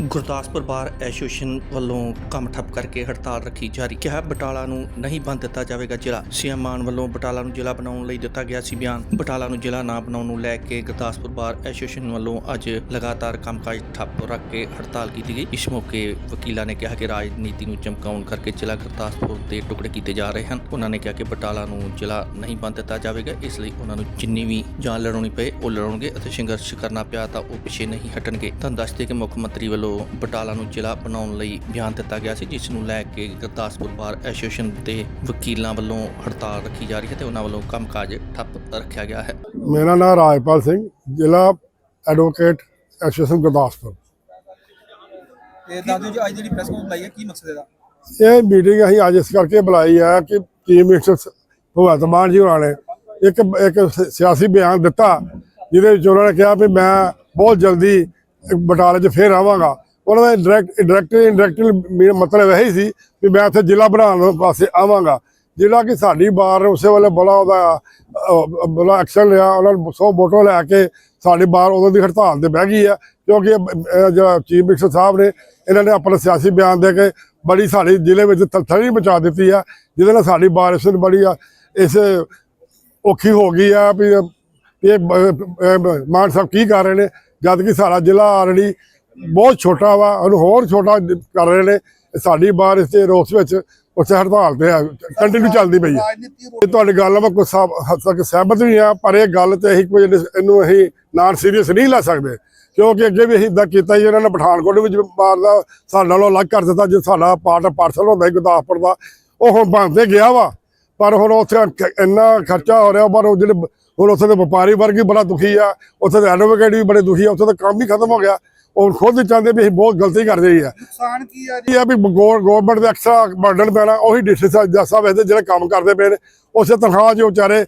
Gurdaspur bar association ਵੱਲੋਂ ਕੰਮ ਠੱਪ ਕਰਕੇ ਹੜਤਾਲ ਰੱਖੀ ਜਾਰੀ। ਕਿਹਾ ਬਟਾਲਾ ਨੂੰ ਨਹੀਂ ਬੰਦ ਦਿੱਤਾ ਜਾਵੇਗਾ ਜ਼ਿਲ੍ਹਾ। ਸੀਐਮ ਮਾਨ ਵੱਲੋਂ ਬਟਾਲਾ ਨੂੰ ਜ਼ਿਲ੍ਹਾ ਬਣਾਉਣ ਲਈ ਦਿੱਤਾ ਗਿਆ ਸੀ ਬਿਆਨ। ਬਟਾਲਾ ਨੂੰ ਜ਼ਿਲ੍ਹਾ ਨਾ ਬਣਾਉਣ ਨੂੰ ਲੈ ਕੇ ਗੁਰਦਾਸਪੁਰ ਬਾਰ ਐਸੋਸੀਏਸ਼ਨ ਵੱਲੋਂ ਅੱਜ ਲਗਾਤਾਰ ਕੰਮਕਾਜ ਠੱਪ ਰੱਖ ਕੇ ਹੜਤਾਲ ਕੀਤੀ ਗਈ। ਇਸ ਮੌਕੇ ਵਕੀਲਾਂ ਨੇ ਕਿਹਾ ਕਿ ਰਾਜਨੀਤੀ ਨੂੰ ਚਮਕਾਉਣ ਕਰਕੇ ਜ਼ਿਲ੍ਹਾ ਗੁਰਦਾਸਪੁਰ ਦੇ ਟੁਕੜੇ ਕੀਤੇ ਜਾ ਰਹੇ ਹਨ। ਉਹਨਾਂ ਨੇ ਕਿਹਾ ਕਿ ਬਟਾਲਾ ਨੂੰ ਜ਼ਿਲ੍ਹਾ ਨਹੀਂ ਬੰਦ ਦਿੱਤਾ ਜਾਵੇਗਾ। ਇਸ ਲਈ ਉਹਨਾਂ ਨੂੰ ਜਿੰਨੀ ਵੀ ਜਾਨ ਲੜਾਉਣੀ ਪਏ, ਉਹ ਲੜਾਉਣਗੇ ਅਤੇ ਸੰਘਰਸ਼ ਕਰਨਾ ਪਿਆ ਤਾਂ ਉਹ ਪਿੱਛੇ ਨਹੀਂ ਹਟਣਗੇ। ਤੁਹਾਨੂੰ ਦੱਸਦੇ ਕਿ ਮੁੱਖ ਮੰਤਰੀ ਵੱਲੋਂ ਬਟਾਲਾ ਨੂੰ ਜ਼ਿਲ੍ਹਾ ਬਣਾਉਣ ਲਈ ਬਿਆਨ ਦਿੱਤਾ ਗਿਆ ਸੀ ਜਿਸ ਨੂੰ ਲੈ ਕੇ ਗੁਰਦਾਸਪੁਰ ਬਾਰ ਐਸੋਸੀਏਸ਼ਨ ਦੇ ਵਕੀਲਾਂ ਵੱਲੋਂ ਹੜਤਾਲ ਰੱਖੀ ਜਾ ਰਹੀ ਹੈ ਤੇ ਉਹਨਾਂ ਵੱਲੋਂ ਕੰਮਕਾਜ ਠੱਪ ਰੱਖਿਆ ਗਿਆ ਹੈ। ਮੇਰਾ ਨਾਮ ਰਾਜਪਾਲ ਸਿੰਘ ਜ਼ਿਲ੍ਹਾ ਐਡਵੋਕੇਟ ਐਸੋਸੀਏਸ਼ਨ ਗੁਰਦਾਸਪੁਰ। ਤੇ ਦਾਦੂ ਜੀ ਅੱਜ ਜਿਹੜੀ ਪ੍ਰੈਸ ਕਾਨਫਰੰਸ ਲਾਈ ਹੈ ਕੀ ਮਕਸਦ ਇਹਦਾ? ਇਹ ਮੀਟਿੰਗ ਅਸੀਂ ਅੱਜ ਇਸ ਕਰਕੇ ਬੁਲਾਈ ਹੈ ਕਿ ਚੀਫ ਮਿਨਿਸਟਰ ਭਗਵੰਤ ਮਾਨ ਜੀ ਹੋਰਾਂ ਨੇ ਇੱਕ ਇੱਕ ਸਿਆਸੀ ਬਿਆਨ ਦਿੱਤਾ ਜਿਹਦੇ ਵਿੱਚ ਉਹਨਾਂ ਨੇ ਕਿਹਾ ਵੀ ਮੈਂ ਬਹੁਤ ਜਲਦੀ ਬਟਾਲੇ 'ਚ ਫੇਰ ਆਵਾਂਗਾ। ਉਹਨਾਂ ਦਾ ਡਾਇਰੈਕਟ ਡਾਇਰੈਕਟ ਇੰਡਾਇਰੈਕਟ ਮਤਲਬ ਇਹ ਹੀ ਸੀ ਵੀ ਮੈਂ ਇੱਥੇ ਜ਼ਿਲ੍ਹਾ ਬਣਾਉਣ ਵਾਸਤੇ ਆਵਾਂਗਾ। ਜਿਹੜਾ ਕਿ ਸਾਡੀ ਬਾਰ ਉਸੇ ਵੇਲੇ ਬੜਾ ਉਹਦਾ ਅਹ, ਬੜਾ ਐਕਸ਼ਨ ਲਿਆ। ਉਹਨਾਂ ਨੂੰ 100 ਵੋਟਾਂ ਲੈ ਕੇ ਸਾਡੀ ਬਾਰ ਉਦੋਂ ਦੀ ਹੜਤਾਲ ਤੇ ਬਹਿ ਗਈ ਹੈ ਕਿਉਂਕਿ ਜਿਹੜਾ ਚੀਫ ਮਿਨਿਸਟਰ ਸਾਹਿਬ ਨੇ ਇਹਨਾਂ ਨੇ ਆਪਣਾ ਸਿਆਸੀ ਬਿਆਨ ਦੇ ਕੇ ਬੜੀ ਸਾਡੇ ਜ਼ਿਲ੍ਹੇ ਵਿੱਚ ਥਲਥਲੀ ਮਚਾ ਦਿੱਤੀ ਆ ਜਿਹਦੇ ਨਾਲ ਸਾਡੀ ਬਾਰਿਸ਼ ਬੜੀ ਆ ਇਸ ਔਖੀ ਹੋ ਗਈ ਆ ਵੀ ਇਹ ਮਾਨ ਸਾਹਿਬ ਕੀ ਕਰ ਰਹੇ ਨੇ? ਜਦ ਕਿ ਸਾਡਾ ਜ਼ਿਲ੍ਹਾ ਆਲਰੇਡੀ ਬਹੁਤ ਛੋਟਾ ਵਾ ਉਹਨੂੰ ਹੋਰ ਛੋਟਾ ਕਰ ਰਹੇ ਨੇ। ਸਾਡੀ ਬਾਰਿਸ਼ ਦੇ ਰੋਸ ਵਿੱਚ ਉੱਥੇ ਹੜਤਾਲ ਤੇ ਕੰਟੀਨਿਊ ਚੱਲਦੀ ਪਈ ਹੈ ਤੁਹਾਡੀ ਗੱਲ ਮੈਂ ਸਾ- ਹੱਦ ਤੱਕ ਸਹਿਮਤ ਵੀ ਆ ਪਰ ਇਹ ਗੱਲ ਤੇ ਅਸੀਂ ਕੋਈ ਇਹਨੂੰ- ਅਸੀਂ ਨਾਨ ਸੀਰੀਅਸ ਨਹੀਂ ਲੈ ਸਕਦੇ। ਕਿਉਂਕਿ ਅੱਗੇ ਵੀ ਅਸੀਂ ਇਦਾਂ ਕੀਤਾ ਹੀ ਇਹਨਾਂ ਨੇ ਪਠਾਨਕੋਟ ਵਿੱਚ ਮਾਰ ਦਾ ਸਾਡੇ ਨਾਲੋਂ ਅਲੱਗ ਕਰ ਦਿੱਤਾ ਜੇ ਸਾਡਾ ਪਾਰਟ ਪਾਰਸਲ ਹੁੰਦਾ ਗੁਰਦਾਸਪੁਰ ਦਾ ਉਹ ਹੁਣ ਬੰਦ ਤੇ ਗਿਆ ਵਾ। ਪਰ ਹੁਣ ਉੱਥੇ ਇੰਨਾ ਖਰਚਾ ਹੋ ਰਿਹਾ ਪਰ ਉਹ ਜਿਹੜੇ ਹੁਣ ਉੱਥੇ ਦੇ ਵਪਾਰੀ ਵਰਗ ਵੀ ਬੜਾ ਦੁਖੀ ਆ ਉੱਥੇ ਦੇ ਐਡਵੋਕੇਟ ਵੀ ਬੜੇ ਦੁਖੀ ਆ ਉੱਥੇ ਦਾ ਕੰਮ ਹੀ ਖਤਮ ਹੋ ਗਿਆ। ਉਹ ਖੁਦ ਚਾਹੁੰਦੇ ਵੀ ਅਸੀਂ ਬਹੁਤ ਗਲਤੀ ਕਰ ਰਹੀ ਆ ਨੁਕਸਾਨ ਕੀ ਆ ਇਹ ਆ ਵੀ ਗਵਰਨਮੈਂਟ ਦੇ ਐਕਸਟਰਾ ਬਰਡਨ ਪੈਣਾ ਉਹੀ ਡਿਸਟ੍ਰਿਕਟ ਜੱਜ ਸਾਹਿਬ ਇਹਦੇ ਜਿਹੜੇ ਕੰਮ ਕਰਦੇ ਪਏ ਨੇ ਉਸੇ ਤਨਖਾਹ ਜੋ ਵਿਚਾਰੇ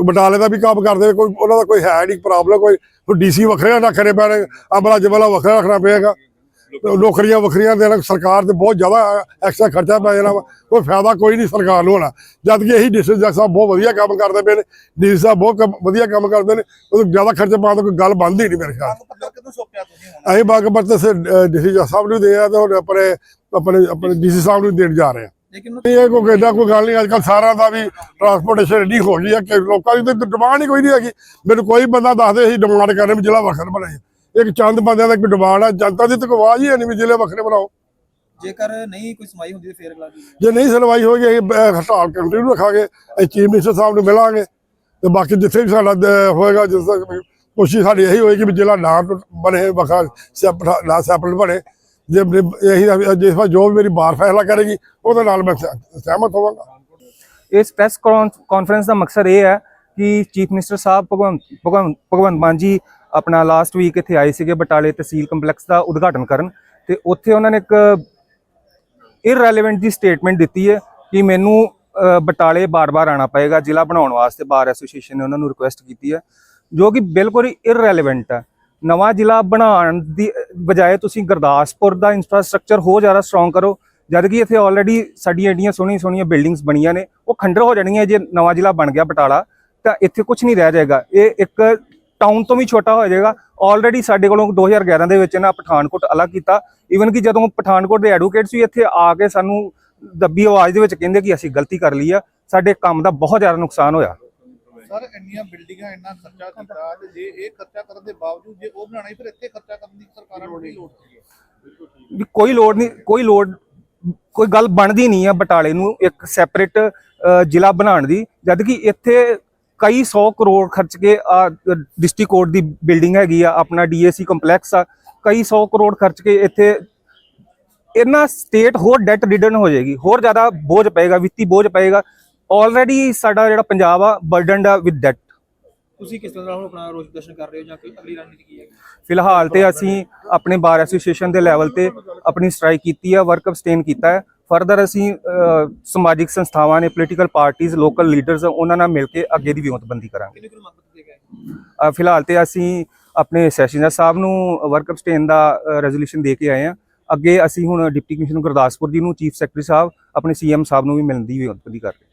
ਬਟਾਲੇ ਦਾ ਵੀ ਕੰਮ ਕਰਦੇ ਕੋਈ ਉਹਨਾਂ ਦਾ ਕੋਈ ਹੈ ਨਹੀਂ ਪ੍ਰੋਬਲਮ ਕੋਈ ਡੀਸੀ ਵੱਖਰੇ ਰੱਖਣੇ ਪੈਣੇ ਅਮਲਾ ਜਮਲਾ ਵੱਖਰਾ ਰੱਖਣਾ ਪਏਗਾ। ਨੌਕਰੀਆਂ ਵੱਖਰੀਆਂ ਦੇਣਾ ਸਰਕਾਰ ਤੇ ਬਹੁਤ ਜ਼ਿਆਦਾ ਐਕਸਟਰਾ ਖਰਚਾ ਪੈ ਜਾਣਾ ਕੋਈ ਫਾਇਦਾ ਕੋਈ ਨਹੀਂ ਸਰਕਾਰ ਨੂੰ ਹੋਣਾ। ਜਦ ਕਿ ਇਹੀ ਡਿਸਟ੍ਰਿਕਟ ਜੱਜ ਸਾਹਿਬ ਬਹੁਤ ਵਧੀਆ ਕੰਮ ਕਰਦੇ ਪਏ ਨੇ। ਡੀਸੀ ਸਾਹਿਬ ਬਹੁਤ ਵਧੀਆ ਕੰਮ ਕਰਦੇ ਨੇ। ਉਹ ਜ਼ਿਆਦਾ ਖਰਚਾ ਪਾਉਣ ਦਾ ਕੋਈ ਗੱਲ ਬਣਦੀ ਨਹੀਂ ਮੇਰੇ ਖਿਆਲ ਅਸੀਂ ਬਾਗਪਤ ਸੇ ਡੀਸੀ ਜੱਜ ਸਾਹਿਬ ਨੂੰ ਦੇ ਆ ਤੇ ਹੁਣ ਆਪਣੇ ਆਪਣੇ ਆਪਣੇ ਡੀਸੀ ਸਾਹਿਬ ਨੂੰ ਦੇਣ ਜਾ ਰਹੇ ਆ। ਲੇਕਿਨ ਇਹ ਕੋਈ ਏਦਾਂ ਕੋਈ ਗੱਲ ਨਹੀਂ। ਅੱਜ ਕੱਲ ਸਾਰਿਆਂ ਦਾ ਵੀ ਟਰਾਂਸਪੋਰਟੇਸ਼ਨ ਏਡੀ ਹੋ ਗਈ ਹੈ ਕਿ ਲੋਕਾਂ ਦੀ ਤਾਂ ਡਿਮਾਂਡ ਹੀ ਕੋਈ ਨਹੀਂ ਹੈਗੀ। ਮੈਨੂੰ ਕੋਈ ਬੰਦਾ ਦੱਸਦੇ ਅਸੀਂ ਡਿਮਾਂਡ ਕਰਨੇ ਵੀ ਜ਼ਿਲ੍ਹਾ ਵੱਖਰਾ ਬਣਾਏ ਇੱਕ ਚੰਦ ਬੰਦਿਆਂ ਦਾ ਕੋਈ ਡਿਮਾਂਡ ਹੈ ਜਨਤਾ ਦੀ ਤਾਂ ਕੋਈ ਆਵਾਜ਼ ਹੀ ਹੈ ਨਹੀਂ ਵੀ ਜ਼ਿਲ੍ਹੇ ਵੱਖਰੇ ਬਣਾਓ। ਜੇਕਰ ਨਹੀਂ ਕੋਈ ਸਮਾਈ ਹੁੰਦੀ ਤਾਂ ਫੇਰ ਅਗਲਾ ਕੀ ਜੇ ਨਹੀਂ ਸੁਣਵਾਈ ਹੋਏਗੀ ਅਸੀਂ ਹੜਤਾਲ ਕੰਟੀਨਿਊ ਰੱਖਾਂਗੇ ਅਸੀਂ ਚੀਫ ਮਿਨਿਸਟਰ ਸਾਹਿਬ ਨੂੰ ਮਿਲਾਂਗੇ ਤੇ ਬਾਕੀ ਜਿੱਥੇ ਵੀ ਸਾਡਾ ਦ- ਹੋਏਗਾ ਜਿਸ ਤੱਕ ਵੀ ਕੋਸ਼ਿਸ਼ ਸਾਡੀ ਇਹੀ ਹੋਏਗੀ ਵੀ ਜ਼ਿਲ੍ਹਾ ਨਾ ਟੁੱਟ- ਬਣੇ ਵੱਖਰਾ ਸੈਪਰੇਟ ਨਾ ਸੈਪਰੇਟ ਬਣੇ। ਜੇ ਮੇਰੇ- ਇਹੀ ਜਿਸ ਵਾਰ ਜੋ ਵੀ ਮੇਰੀ ਬਾਰ ਫੈਸਲਾ ਕਰੇਗੀ ਉਹਦੇ ਨਾਲ ਮੈਂ ਸਹਿ- ਸਹਿਮਤ ਹੋਵਾਂਗਾ। ਇਸ ਪ੍ਰੈਸ ਕਾਨਫਰੰਸ ਦਾ ਮਕਸਦ ਇਹ ਹੈ ਕਿ ਚੀਫ ਮਿਨਿਸਟਰ ਸਾਹਿਬ ਭਗਵੰਤ ਭਗਵੰਤ ਭਗਵੰਤ ਮਾਨ ਜੀ ਆਪਣਾ ਲਾਸਟ ਵੀਕ ਇੱਥੇ ਆਏ ਸੀਗੇ ਬਟਾਲੇ ਤਹਿਸੀਲ ਕੰਪਲੈਕਸ ਦਾ ਉਦਘਾਟਨ ਕਰਨ ਤੇ ਉੱਥੇ ਉਹਨਾਂ ਨੇ ਇੱਕ ਇਰਰੈਲੇਵੈਂਟ ਦੀ ਸਟੇਟਮੈਂਟ ਦਿੱਤੀ ਹੈ ਕਿ ਮੈਨੂੰ ਬਟਾਲੇ ਬਾਰ-ਬਾਰ ਆਣਾ ਪਏਗਾ, ਜ਼ਿਲ੍ਹਾ ਬਣਾਉਣ ਵਾਸਤੇ ਬਾਰ ਐਸੋਸੀਏਸ਼ਨ ਨੇ ਉਹਨਾਂ ਨੂੰ ਰਿਕੁਐਸਟ ਕੀਤੀ ਹੈ, ਜੋ ਕਿ ਬਿਲਕੁਲ ਹੀ ਇਰਰੈਲੇਵੈਂਟ ਹੈ। ਨਵਾਂ ਜ਼ਿਲ੍ਹਾ ਬਣਾਉਣ ਦੀ ਬਜਾਏ ਤੁਸੀਂ ਗੁਰਦਾਸਪੁਰ ਦਾ ਇਨਫਰਾਸਟ੍ਰਕਚਰ ਹੋ ਜ਼ਿਆਦਾ ਸਟਰੋਂਗ ਕਰੋ ਜਦ ਕਿ ਇੱਥੇ ਆਲਰੇਡੀ ਸਾਡੀਆਂ ਏਡੀਆਂ ਸੋਹਣੀਆਂ ਸੋਹਣੀਆਂ ਬਿਲਡਿੰਗਸ ਬਣੀਆਂ ਨੇ, ਉਹ ਖੰਡਰ ਹੋ ਜਾਣਗੀਆਂ ਜੇ ਨਵਾਂ ਜ਼ਿਲ੍ਹਾ ਬਣ ਗਿਆ ਬਟਾਲਾ, ਤਾਂ ਇੱਥੇ ਕੁਝ ਨਹੀਂ ਰਹਿ ਜਾਏਗਾ। ਇਹ ਇੱਕ ਟਾਊਨ ਤੋਂ ਵੀ ਛੋਟਾ ਹੋ ਜਾਏਗਾ। ਆਲਰੇਡੀ ਸਾਡੇ ਕੋਲੋਂ 2011 ਦੇ ਵਿੱਚ ਨਾ ਪਠਾਨਕੋਟ ਅਲੱਗ ਕੀਤਾ। ਈਵਨ ਕਿ ਜਦੋਂ ਪਠਾਨਕੋਟ ਦੇ ਐਡਵੋਕੇਟਸ ਵੀ ਇੱਥੇ ਆ ਕੇ ਸਾਨੂੰ ਦੱਬੀ ਆਵਾਜ਼ ਦੇ ਵਿੱਚ ਕਹਿੰਦੇ ਕਿ ਅਸੀਂ ਗਲਤੀ ਕਰ ਲਈ ਆ ਸਾਡੇ ਕੰਮ ਦਾ ਬਹੁਤ ਜ਼ਿਆਦਾ ਨੁਕਸਾਨ ਹੋਇਆ। ਸਰ ਇੰਨੀਆਂ ਬਿਲਡਿੰਗਾਂ ਇੰਨਾ ਖਰਚਾ ਕੀਤਾ ਤੇ ਜੇ ਇਹ ਖਰਚਾ ਕਰਨ ਦੇ ਬਾਵਜੂਦ ਜੇ ਉਹ ਬਣਾਣਾ ਹੀ ਫਿਰ ਇੱਥੇ ਖਰਚਾ ਕਰਨ ਦੀ ਸਰਕਾਰਾਂ ਨੂੰ ਕੀ ਲੋੜ ਸੀ ਵੀ ਕੋਈ ਲੋੜ ਨਹੀਂ ਕੋਈ ਲੋੜ ਕੋਈ ਗੱਲ ਬਣਦੀ ਨਹੀਂ ਆ ਬਟਾਲੇ ਨੂੰ ਇੱਕ ਸੈਪਰੇਟ ਜ਼ਿਲ੍ਹਾ ਬਣਾਉਣ ਦੀ। ਜਦ ਕਿ ਇੱਥੇ ਕਈ 100 ਕਰੋੜ ਖਰਚ ਕੇ ਡਿਸਟ੍ਰਿਕਟ ਕੋਰਟ ਦੀ ਬਿਲਡਿੰਗ ਹੈਗੀ ਆ ਆਪਣਾ ਡੀਏਸੀ ਕੰਪਲੈਕਸ ਆ ਕਈ 100 ਕਰੋੜ ਖਰਚ ਕੇ ਇੱਥੇ ਇਹਨਾਂ ਸਟੇਟ ਹੋਰ ਡੈਟ ਰਿਡਨ ਹੋ ਜਾਏਗੀ ਹੋਰ ਜ਼ਿਆਦਾ ਬੋਝ ਪਏਗਾ ਵਿੱਤੀ ਬੋਝ ਪਏਗਾ ਆਲਰੇਡੀ ਸਾਡਾ ਜਿਹੜਾ ਪੰਜਾਬ ਆ ਬਰਡਨਡ ਆ ਵਿਦ ਡੈਟ ਤੁਸੀਂ ਕਿਸ ਤਰ੍ਹਾਂ ਹੁਣ ਆਪਣਾ ਰੋਸ ਪ੍ਰਦਰਸ਼ਨ ਕਰ ਰਹੇ ਹੋ ਜਾਂ ਕੋਈ ਅਗਲੀ ਰਣਨੀਤੀ ਕੀ ਹੈ ਫਿਲਹਾਲ ਤੇ ਅਸੀਂ ਆਪਣੇ ਬਾਰ ਐਸੋਸੀਏਸ਼ਨ ਦੇ ਲੈਵਲ ਤੇ ਆਪਣੀ ਸਟ੍ਰਾਈਕ ਕੀਤੀ ਹੈ ਵਰਕ ਅਬਸਟੇਨ ਕੀਤਾ ਹੈ। ਫਰਦਰ ਅਸੀਂ ਸਮਾਜਿਕ ਸੰਸਥਾਵਾਂ ਨੇ ਪੋਲੀਟੀਕਲ ਪਾਰਟੀਆਂ ਲੋਕਲ ਲੀਡਰਸ ਉਹਨਾਂ ਨਾਲ ਮਿਲ ਕੇ ਅੱਗੇ ਦੀ ਵਿਉਂਤਬੰਦੀ ਕਰਾਂਗੇ। ਫਿਲਹਾਲ ਤੇ ਅਸੀਂ ਆਪਣੇ ਸੈਸ਼ਨਰ ਸਾਹਿਬ ਨੂੰ ਵਰਕ ਅਬਸਟੇਨ ਦਾ ਰੈਜ਼ੋਲੂਸ਼ਨ ਦੇ ਕੇ ਆਏ ਹਾਂ। ਅੱਗੇ ਅਸੀਂ ਹੁਣ ਡਿਪਟੀ ਕਮਿਸ਼ਨਰ ਗੁਰਦਾਸਪੁਰ ਜੀ ਨੂੰ ਚੀਫ ਸੈਕਟਰੀ ਸਾਹਿਬ ਆਪਣੇ ਸੀਐਮ ਸਾਹਿਬ ਨੂੰ ਵੀ ਮਿਲਣ ਦੀ ਵਿਉਂਤਬੰਦੀ ਕਰ ਰਹੇ